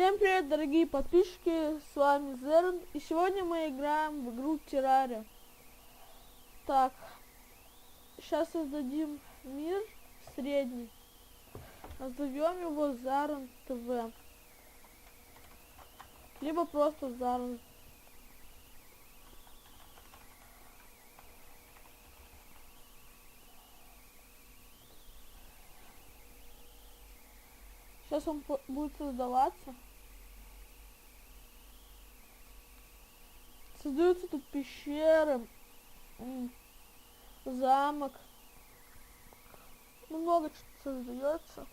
Всем привет, дорогие подписчики, с вами Зерн, и сегодня мы играем в игру Террария. Так, сейчас создадим мир средний, назовем его Заран ТВ, либо просто Заран. Сейчас он будет создаваться. Создаются тут пещеры, замок. Ну, много что создается.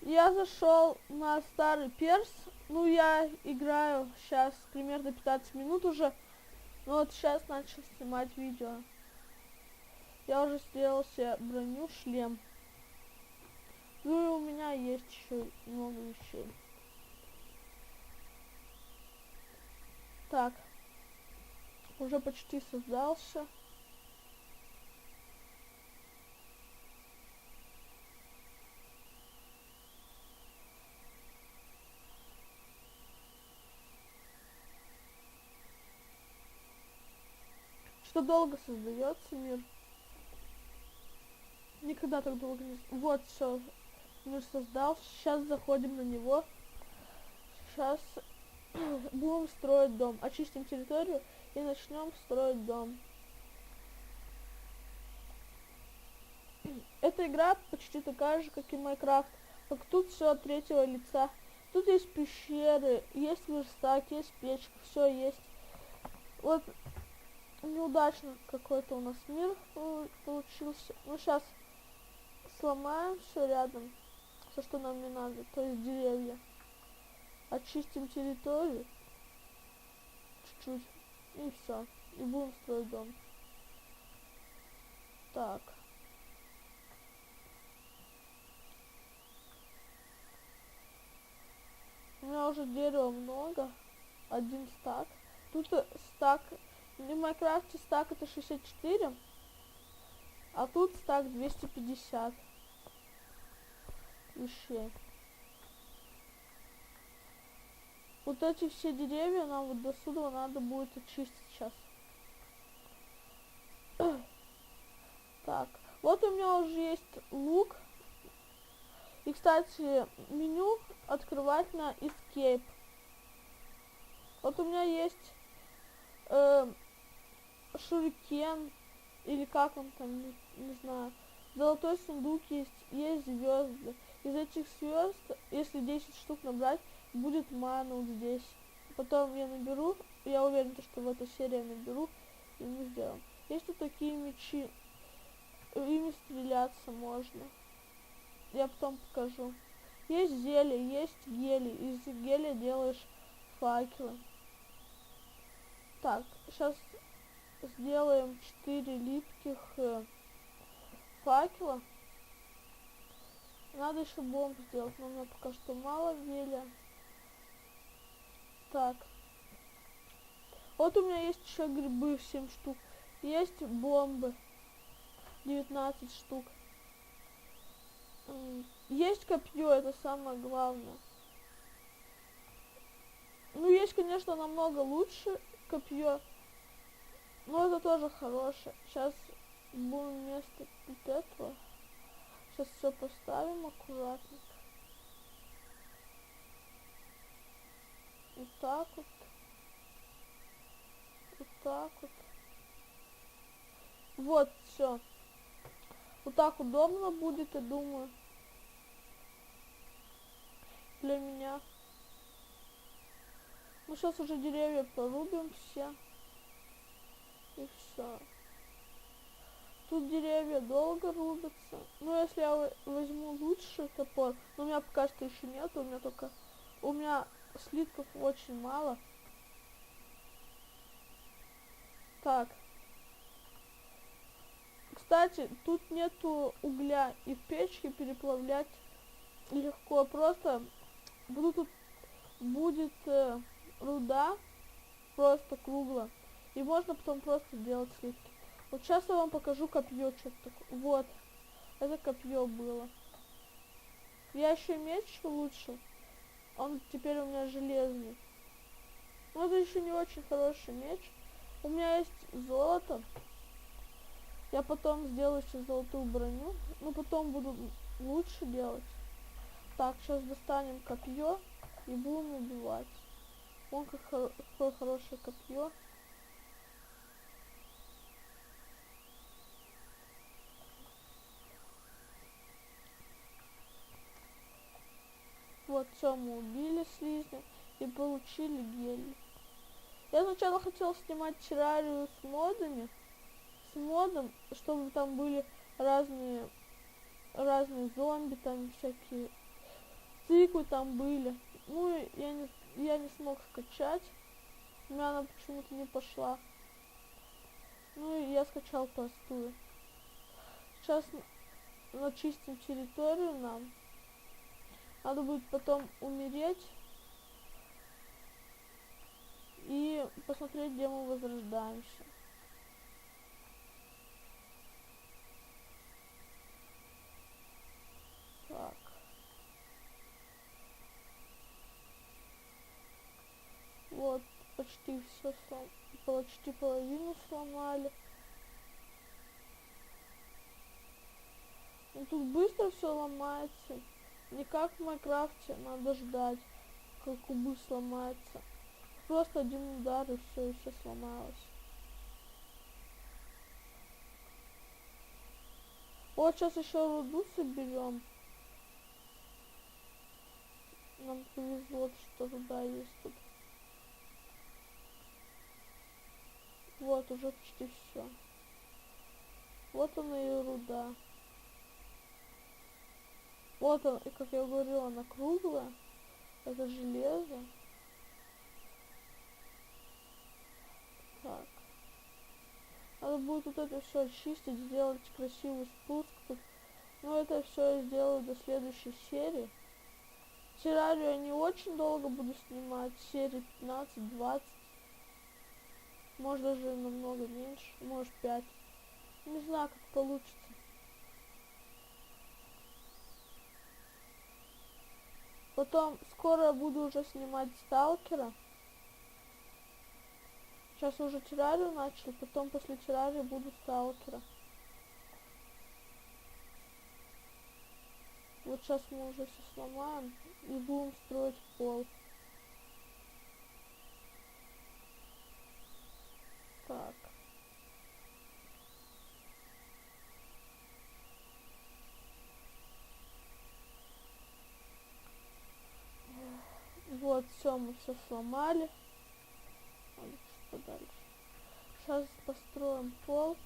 Я зашел на старый перс. Ну, я играю сейчас примерно 15 минут уже. Ну, вот сейчас начал снимать видео. Я уже сделал себе броню, шлем. Ну и у меня есть еще много вещей. Так. Уже почти создался. Что долго создается мир? Никогда так долго не... Вот, все, мир создал. Сейчас заходим на него. Сейчас будем строить дом. Очистим территорию и начнем строить дом. Эта игра почти такая же, как и Майнкрафт. Как тут все от третьего лица. Тут есть пещеры, есть верстак, есть печка, все есть. Вот неудачно какой-то у нас мир получился. Ну сейчас сломаем все рядом все, что нам не надо, то есть деревья. Очистим территорию. Чуть-чуть. И все. И будем строить дом. Так. У меня уже дерева много. Один стак. Тут стак... В Майнкрафте стак это 64. А тут стак 250 вещей. Вот эти все деревья нам вот до сюда надо будет очистить сейчас. так, вот у меня уже есть лук. И, кстати, меню открывать на Escape. Вот у меня есть э, шурикен, или как он там, не, не знаю. Золотой сундук есть, есть звезды. Из этих звезд, если 10 штук набрать, будет вот здесь. Потом я наберу, я уверен, что в этой серии я наберу, и мы сделаем. Есть тут такие мечи, ими стреляться можно. Я потом покажу. Есть зелье, есть гели. Из геля делаешь факелы. Так, сейчас сделаем 4 липких э, факела. Надо еще бомб сделать, но у меня пока что мало геля. Так. Вот у меня есть еще грибы 7 штук. Есть бомбы. 19 штук. Есть копье, это самое главное. Ну, есть, конечно, намного лучше копье. Но это тоже хорошее. Сейчас будем вместо этого. Сейчас все поставим аккуратно. Так вот. Вот так вот. Вот, все. Вот так удобно будет, я думаю. Для меня. Мы сейчас уже деревья порубим все. И все. Тут деревья долго рубятся. Ну, если я возьму лучший топор, но у меня пока что еще нет, у меня только... У меня слитков очень мало. Так. Кстати, тут нету угля, и в печке переплавлять легко. Просто буду тут будет э, руда, просто кругло. И можно потом просто делать слитки. Вот сейчас я вам покажу копье, что-то такое. Вот. Это копье было. Я еще меч улучшил. Он теперь у меня железный. Но это еще не очень хороший меч. У меня есть золото. Я потом сделаю еще золотую броню. Но потом буду лучше делать. Так, сейчас достанем копье и будем убивать. Хо какое хорошее копье. Мы убили слизня и получили гелий. Я сначала хотел снимать террарию с модами, с модом, чтобы там были разные, разные зомби, там всякие циклы там были. Ну, я не, я не смог скачать. У меня она почему-то не пошла. Ну, и я скачал простую. Сейчас начистим территорию нам. Надо будет потом умереть и посмотреть, где мы возрождаемся. Так. Вот, почти все слом... почти половину сломали. Ну, тут быстро все ломается. Не как в Майнкрафте, надо ждать, как кубы сломается. Просто один удар и все, все сломалось. Вот сейчас еще руду соберем. Нам повезло, что руда есть тут. Вот, уже почти все. Вот она и руда. Вот он, и как я говорила, она круглая. Это железо. Так. Надо будет вот это все очистить, сделать красивый спуск тут. Но это все я сделаю до следующей серии. Террарию я не очень долго буду снимать, серии 15-20. Может даже намного меньше, может 5. Не знаю, как получится. Потом скоро буду уже снимать сталкера. Сейчас уже террарию начал, потом после террарии буду сталкера. Вот сейчас мы уже все сломаем и будем строить пол. Так. Вот, все, мы все сломали. Сейчас построим пол.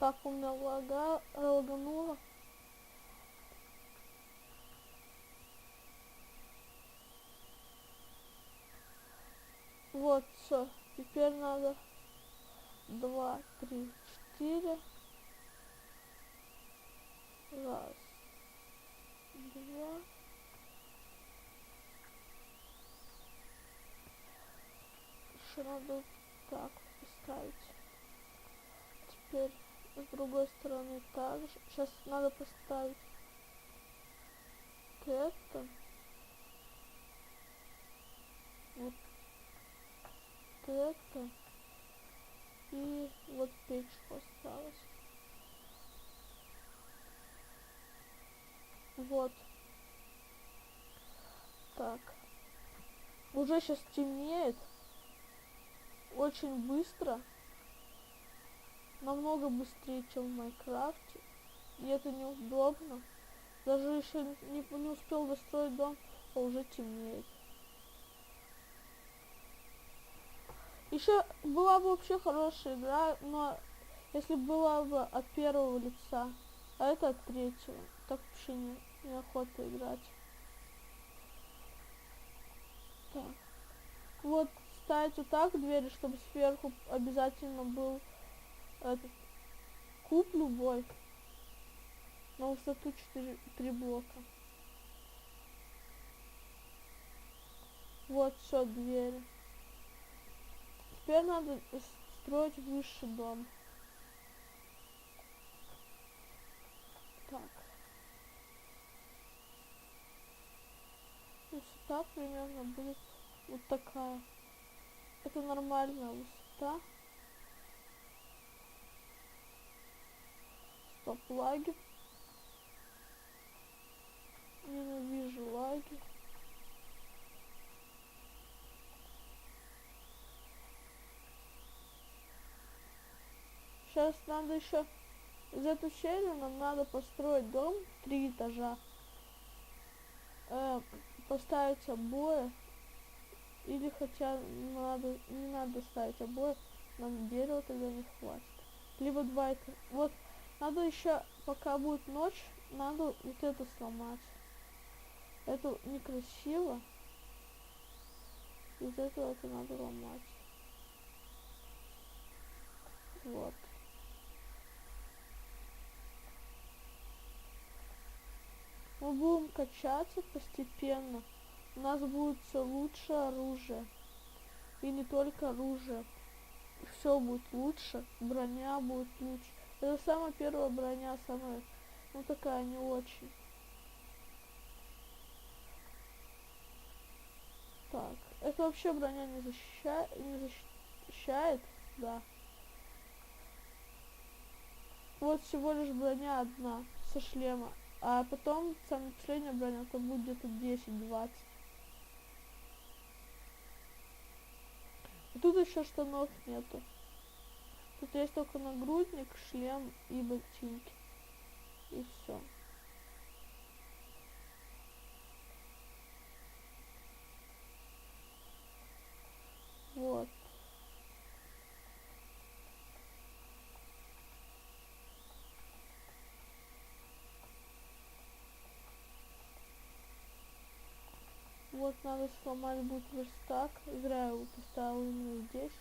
Так, у меня лага, лагануло. Вот, все. Теперь надо два, три, четыре. Раз, два. Еще надо так поставить. Теперь с другой стороны также. Сейчас надо поставить это. Вот это. И вот печку осталось. Вот. Так. Уже сейчас темнеет. Очень быстро. Намного быстрее, чем в Майнкрафте. И это неудобно. Даже еще не, не успел достроить дом, а уже темнеет. Еще была бы вообще хорошая игра, но если была бы от первого лица, а это от третьего, так вообще не, неохота играть. Так. Вот ставить вот так двери, чтобы сверху обязательно был этот куб любой на высоту 4, 3 блока. Вот все, двери. Теперь надо строить высший дом. Так. Высота примерно будет вот такая. Это нормальная высота. Стоп, лаги. Ненавижу лаги. Сейчас надо еще из эту серию нам надо построить дом три этажа. Э, поставить обои. Или хотя надо, не надо ставить обои, нам дерева тогда не хватит. Либо два этажа. Вот надо еще, пока будет ночь, надо вот это сломать. Это некрасиво. Из этого это надо ломать. Вот. Мы будем качаться постепенно. У нас будет все лучше оружие. И не только оружие. Все будет лучше. Броня будет лучше. Это самая первая броня, самая, ну такая не очень. Так, это вообще броня не защищает, не защищает, да. Вот всего лишь броня одна со шлема. А потом самая последняя броня, это будет где-то 10-20. И тут еще штанов нету. Тут есть только нагрудник, шлем и ботинки. И все. Вот. Вот надо сломать будет верстак. Зря его поставил именно здесь.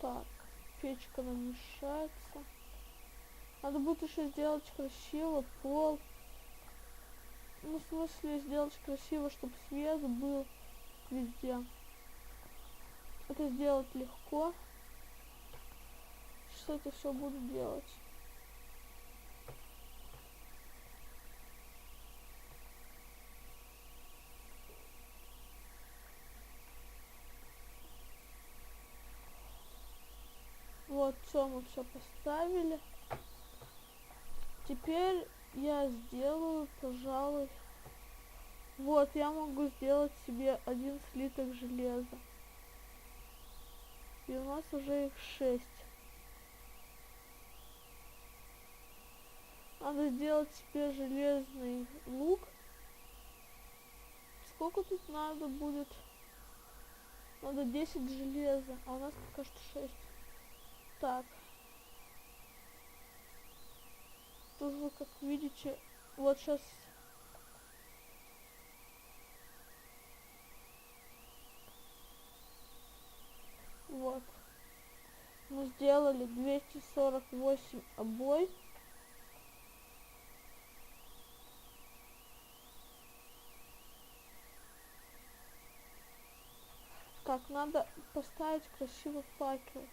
Так, печка нам мешается. Надо будет еще сделать красиво пол. Ну, в смысле, сделать красиво, чтобы свет был везде. Это сделать легко. Это все буду делать? Вот, все мы все поставили. Теперь я сделаю, пожалуй... Вот, я могу сделать себе один слиток железа. И у нас уже их шесть. Надо сделать себе железный лук. Сколько тут надо будет? Надо 10 железа, а у нас пока что 6. Так. Тут вы как видите, вот сейчас вот мы сделали 248 обой так надо поставить красивый факел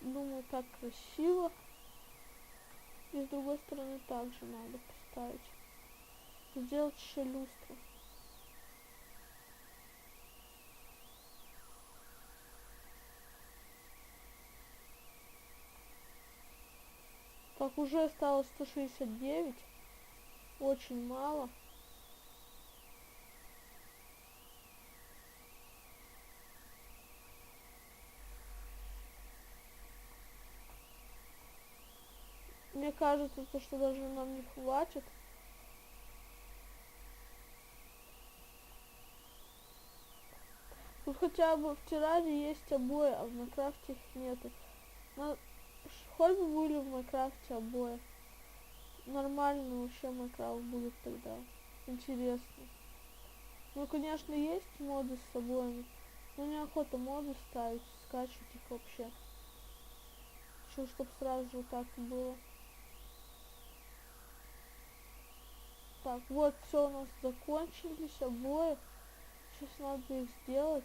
думаю, так красиво. И с другой стороны также надо поставить. Сделать еще люстру. Так, уже осталось 169. Очень мало. Мне кажется, то, что даже нам не хватит. Тут хотя бы в тираде есть обои, а в Майнкрафте их нету. Но хоть бы были в Майнкрафте обои. Нормальный вообще Майнкрафт будет тогда. Интересно. Ну, конечно, есть моды с собой, но неохота моды ставить, скачивать их вообще. Хочу, чтобы сразу же так было. Так, вот все у нас закончились обои. Сейчас надо их сделать.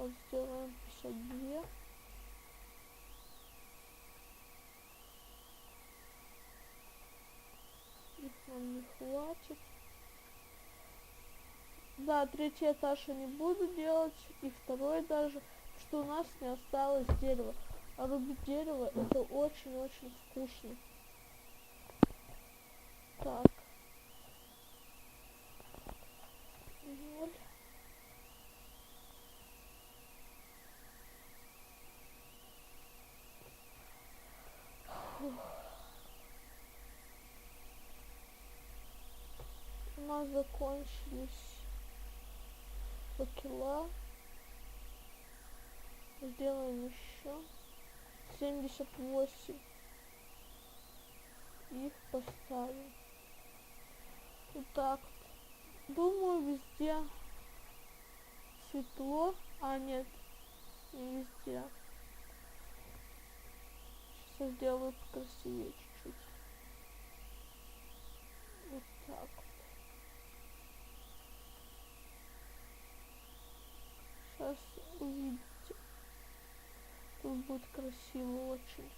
Вот 52. Их нам не хватит. Да, третий этаж я не буду делать. И второй даже. Что у нас не осталось дерева. А рубить дерево это очень-очень скучно. Так. Закончились факела. Сделаем еще. 78. Их поставим. Вот так. Думаю, везде светло. А, нет, не везде. Сейчас сделаю покрасивее чуть-чуть. Вот так вот. Сейчас увидите. Тут будет красиво очень.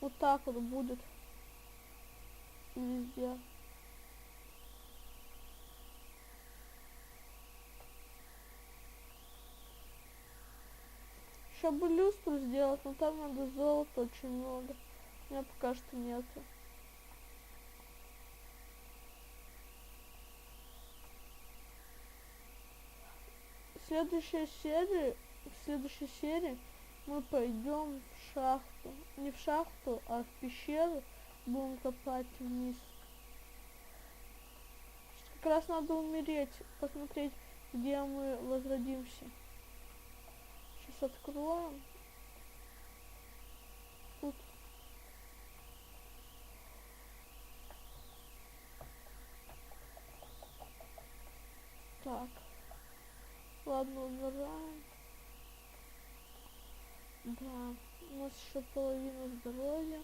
Вот так вот будет везде. Еще бы люстру сделать, но там надо золота очень много. У меня пока что нету. В следующей серии, в следующей серии мы пойдем в шахту. Не в шахту, а в пещеру. Будем копать вниз. Как раз надо умереть, посмотреть, где мы возродимся. Сейчас откроем. Тут. Так. Ладно, умираем. Да, у нас еще половина здоровья.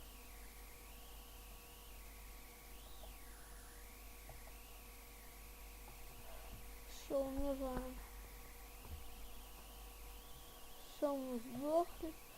Мы сдохли.